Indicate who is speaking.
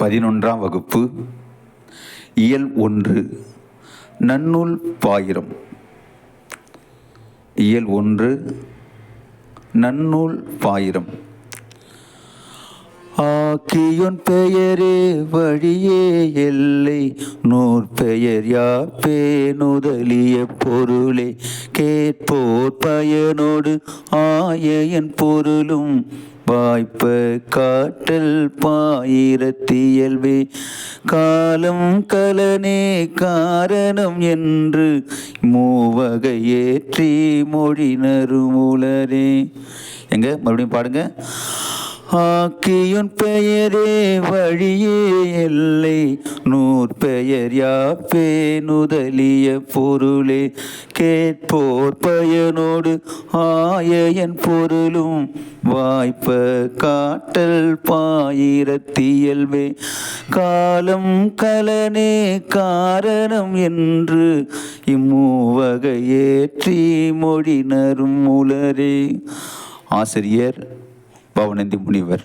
Speaker 1: பதினொன்றாம் வகுப்பு. இயல் ஒன்று. நன்னூல் பாயிரம். இயல் ஒன்று. நன்னூல் பாயிரம். ஆக்கியுன் பெயரே வழியே எல்லை. நூற் பெயர் யாப்பே நுதலிய பொருளே. கேட்போர் பயனோடு ஆயன் பொருளும். வாய்ப்பு காட்டல் பாயிரத்தியல்வே காலம் கலனே காரணம் என்று மூவகை ஏற்றி மொழினருமுலரே எங்க? மறுபடியும் பாடுங்க. ஆக்கியுன் பெயரே வழியே எல்லை நூற் பெயர் யாப்பே நுதலிய பொருளே. கேட்போர் பயனோடு ஆயன் பொருளும். வாய்ப்ப காட்டல் பாயிரத்தியல்வே காலம் கலனே காரணம் என்று இம்மூவகையேற்றி மொழினரும் உலரே ஆசிரியர் பவனந்தி முனிவர்.